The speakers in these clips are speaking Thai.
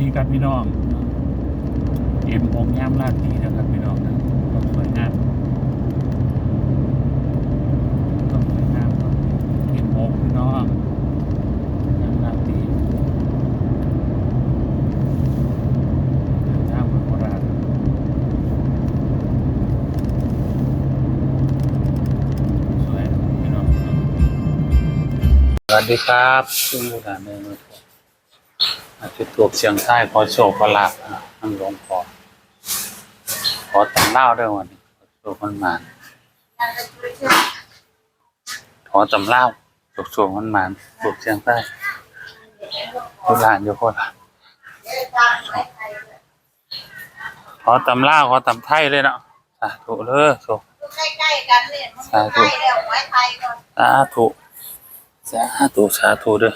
ดีครับพี่น้องเอ็มองย่ามลาดดีนะครับพี่น้องนะต้องสวยงามต้องสวยงามครับเอ็มองพี่น้องย่ามลาดดีย่ามโบราณสวยพี่น้องสวัสดีครับคุณผู้ชมในมือผมอา จจะตัวเชียงใต้ขอโชคขอลาบนั่งหลวงพอขอตำเล่าด้วยวันนี้ขอโชคมันมาขอตำเล่าโชคโชคมันมาตัวเชียงใต้ทุกร้านอยู่โคตรขอตำเล่าขอตำไทยเลยเนาะสาธุเลยโชคใกล้ๆกันเลยก่อนสาธุสาธุสาธุเด้อ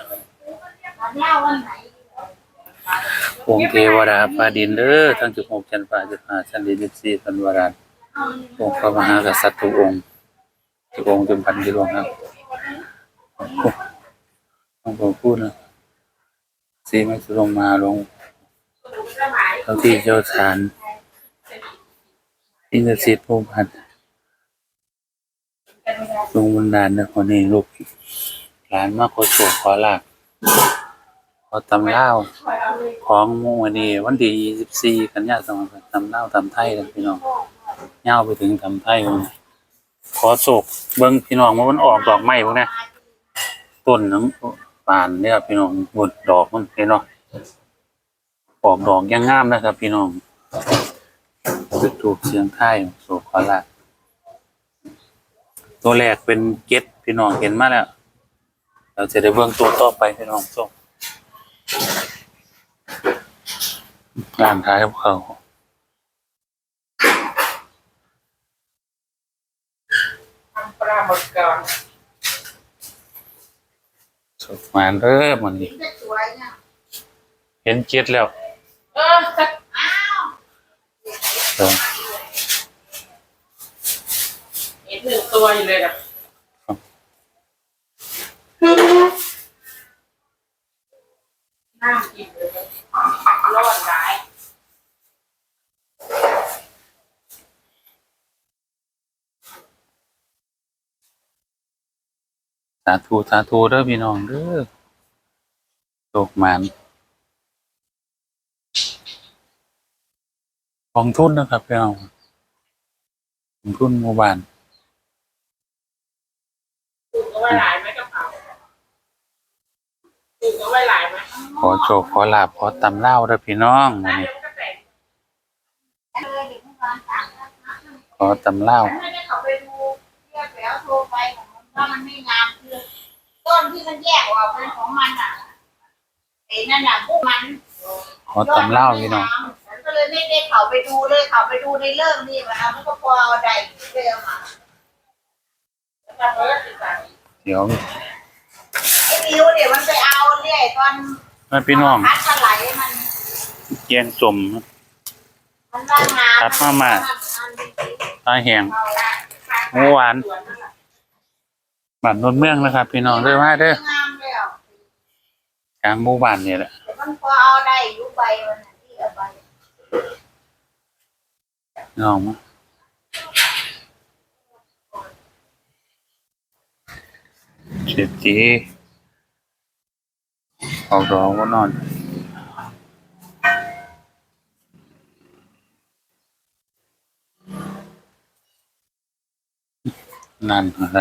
องค์เทวดาฟ้าดินเด้อทั้งจุหกชั้นฟ้าจุดห้าชั้นดินสิบสี่ชั้นวราองค์พระมหากษัตริย์ทุกองค์ทุกองค์จนพันกิโลครับต้องผมพูดนะสีไม่สุลงมาลงเท่าที่เจ้าฐานอินทรสิทธิ์ผู้พันลงบนดาลนะคนนี้ลูกหลานมาขอโชคขอหลาบขอตำเล่า ของมู่วันนี้วันที่ยี่สิบสี่กันยายนตำเล่าวตำไทยกันพี่น้องเงาไปถึงทำไทยพุ่นขอโศกเบิ้งพี่น้องว่ามันออกดอกไม้พวกนี้ต้นน้ำป่านเนี่ยพี่น้องหมดดอกมันเห็นเนาะออกดอกยังงามนะครับ พี่น้องจุดถูกเสียงไทยโศกขอละตัวแรกเป็นเก็ตพี่น้องเห็นมาแล้ว เราจะได้เบิ้งตัวต่อไปพี่น้องส่ง ร้านท้ายของเขาทำปลาหมดก่อนสุกมาเริ่มมันนี่จะสวยเนี่ยเห็นเจ็ดแล้วเอออ้าวเออเห็นหนึ่งตัวอยู่เลยอะนั่งกินเลยรอดหลาย สาธุสาธุเด้อพี่น้องเด้อตกมันของทุนนะครับพี่น้องของทุนหมู่บ้านปลูกเอาไว้หลายไหมกระเป๋าปลูกเอาไว้หลายไหมขอโชคขอลาบขอตำเล่าเด้อพี่น้องวันนี้ขอตำเล่าไม่ได้เขาไปดูเรียกแล้วโทรไป ว่ามันไม่งามคือต้นที่มันแยกออกเป็นของมันอะไอ้นั่นน่ะพวกมันขอตำเล่าวพี่น้องฉันก็เลยไม่ได้เขาไปดูเลยเขาไปดูในเรื่องนี่มันเอามันก็พอเอาใดเรื่องมาแล้วก็ร้อยสิบบาทเดี๋ยวไอ้มิวเดี๋ยวมันไปเอาเรื่อยตอนแม่พี่น้องพัดปลาไหลมันแกงจมมันว่างน้ำครับมามาตาแหงเอาละหมูหวาน สวนนั่นแหละ บ้านนนเมืองนะครับ พี่น้องเด้อมาเด้อยกลางหมู่บ้านนี่แหละมันพอเอาได้อยู่ใบมันที่เอาใบน้องมาเจ็บจีออกดอกก็นอนนั่นอะไร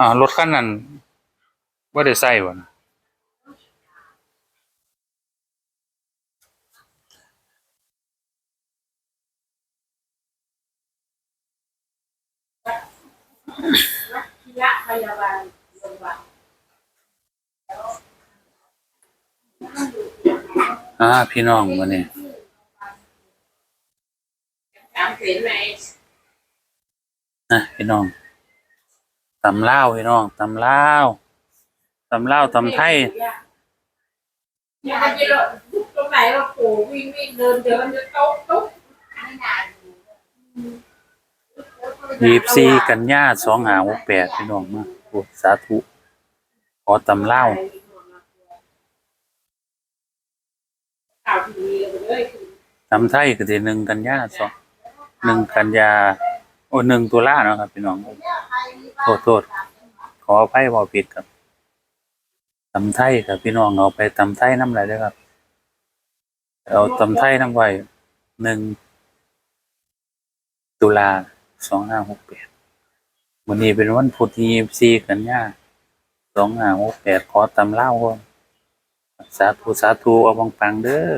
อ่ารถคันนั้นว่าได้ใส่บ่นะพยาบาลโรงพยาบาลอ่าพี่น้องวันนี้สามเสียนไหมนะพี่น้อง ตำลาวพี่น้องตำลาวตำลาวตำไทยเนี่ยมันจะตรงไหนว่าปู่วิ่งวิ่งเดินเดินจะโต๊ะตุ๊บไม่นานอยู่ยีบซีกันยาสองหาหกแปดพี่น้องมาโอ้สาธุขอตำลาวข่าวทีวีเลยคือตำไทยก็สิหนึ่งกันยาสองหนึ่งกันยาโอ้หนึ่งตุลาเนาะครับพี่น้อง โทษโทษขออภัยบ่ผิดครับตำไทยครับพี่น้องเอาไปตำไทยน้ำอะไรด้วยครับ เอาตำไทยน้ำไว้หนึ่งตุลาสองห้าหกแปดวันนี้เป็นวันพุธที่ยี่สี่กันยาสองห้าหกแปดขอตำเล่าก่อนสาธุสาธุเอาบังปังๆเด้อ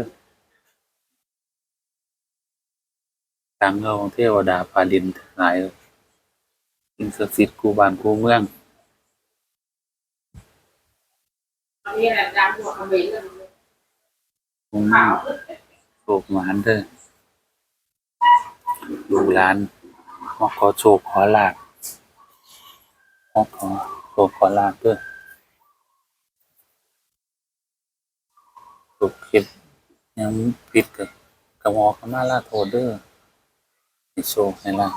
ตังเงาของเทวดาพาดินหลาย สิ่งศักดิ์สิทธิ์กูบ้านกูเมืองตอนนี้แหละดังหัวคอมเมนเลยกูเมือข่างวโชคหมานเด้อดูร้านมาขอโชคขอลาบมาขอโชคขอลาบเด้อถูกคิดยังผิดกับกระหมอขมาลาโทษเด้อให้โชคให้ลาบ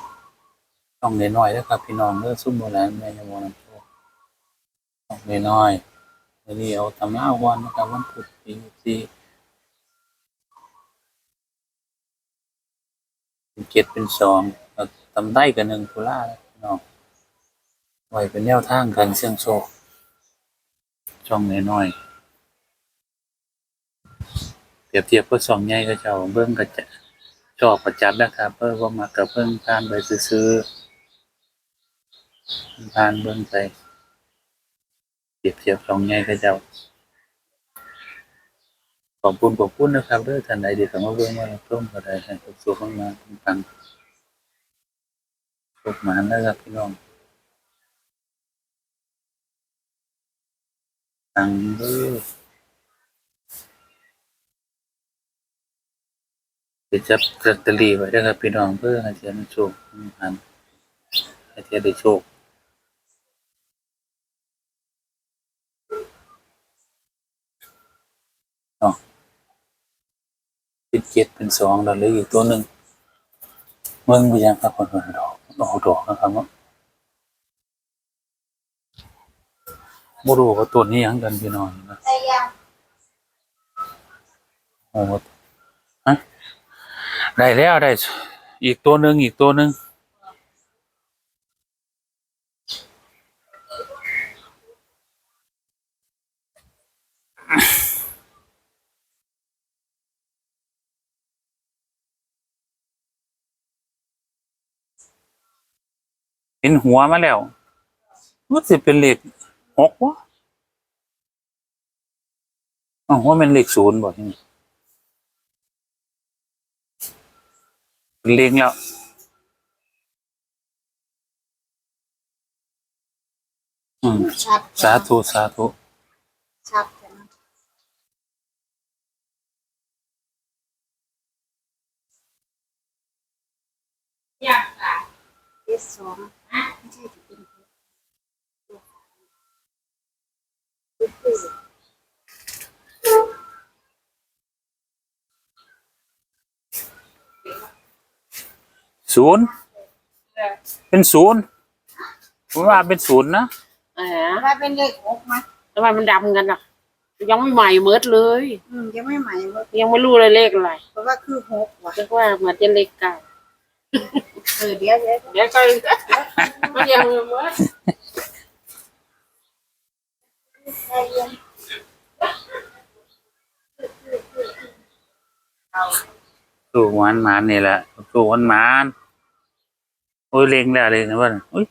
ต้องเน้อยๆเด้อครับพี่น้องเด้อซุ่มโบราณแม่ยมน้ำโชคต้องเน้อยๆวันนี้เอาตำลาววันนะครับวันพุธที่สี่เป็นเจ็ดเป็นสองทำได้กันหนึ่งตุลาแล้วพี่น้องไว้เป็นแนวทางการเสี่ยงโชคช่องน้อยๆเปรียบเทียบกับช่องใหญ่ก็เจ้าเบิ้งก็จะชอบประจัดนะครับเพิ่มว่ามากับเพิ่งผ่านไปซื้อๆ ผ่านเบิ้งไปเปรียบเทียบช่องใหญ่ก็เจ้าขอบคุณขอบคุณนะครับเด้อท่านใดที่เข้ามาเบิ่งมารับชมก็ได้ให้ทุกสุขมาฟังสุขหมานนะครับพี่น้องฟังเด้อไปจับลอตเตรีไว้ด้วยครับพี่น้องเพื่อให้เทียนโชคมันให้เทียนได้โชค เป็นเจ็ดเป็นสองแล้วเหลืออีกตัวหนึ่งเมืองไปยังครับคนคนดอกดอกดอกนะครับว่าบ่รู้ว่าตัวนี้หยังกันพี่น้องนะแต่ยังโอ้โหฮะได้แล้วได้อีกตัวหนึ่งอีกตัวหนึ่ง เห็นหัวมาแล้วมันสิเป็นเลขหกวะอ๋อว่าเป็นเลขศูนย์บ่ที่นี่เลี้ยงแล้วอืมชัดสาธุสาธุชัดจังอยากอะเอสสอง ไม่ใช่จะเป็นศูนย์เป็นศูนย์ผมว่าเป็นศูนย์นะแหมว่าเป็นเลขหกไหมทำไมมันดำกันอะ ยังไม่ใหม่เมิดเลย อืมยังไม่ใหม่เว้ยยังไม่รู้เลยเลขอะไรเพราะว่าคือหกว่ะเรียกว่าเหมือนจะเลขเก่า เออเดี๋ยวเดี๋ยวเดี๋ยวก็มันยังไม่เมิดใจเย็นเอาสู่หวานหมานนี่แหละสู่หวานหมานโอ้ยเล็งแล้วเล็งนะว่าอุ้ย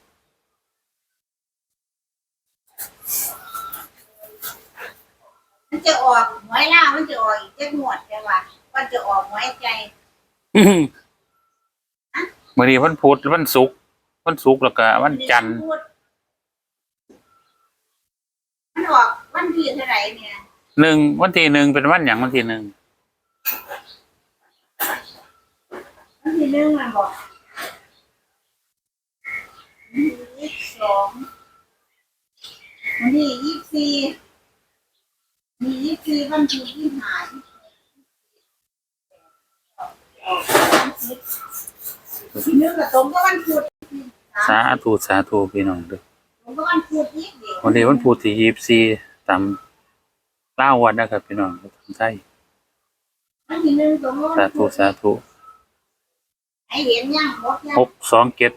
มันจะออกหวยหน้ามันจะออกอีกเจ็ดหมวดใช่ป่ะมันจะออกหวยใจ อื้อหือวันนี้วันพุธวันศุกร์วันศุกร์แล้วก็วันจันทร์มันออกวันที่เท่าไหร่เนี่ยหนึ่งวันที่หนึ่งเป็นวันอย่างวันที่หนึ่งวันที่หนึ่งมันบอกวันที่ยี่สิบสองวันที่ยี่สิบสี่มียี่สิบสี่วันที่ยี่สิบห้ายี่สิบ หกที่หนึ่งกับตรงก็วันพุธสาธุสาธุพี่น้องเด้อตรงก็วันพุธยี่สิบเดียววันนี้วันพุธที่ยี่สิบสี่ตามเล่าวันนะครับพี่น้องทำไทยอันที่หนึ่งตรงนู้นสาธุสาธุไอเห็นยังหมดยังหกสองเจ็ด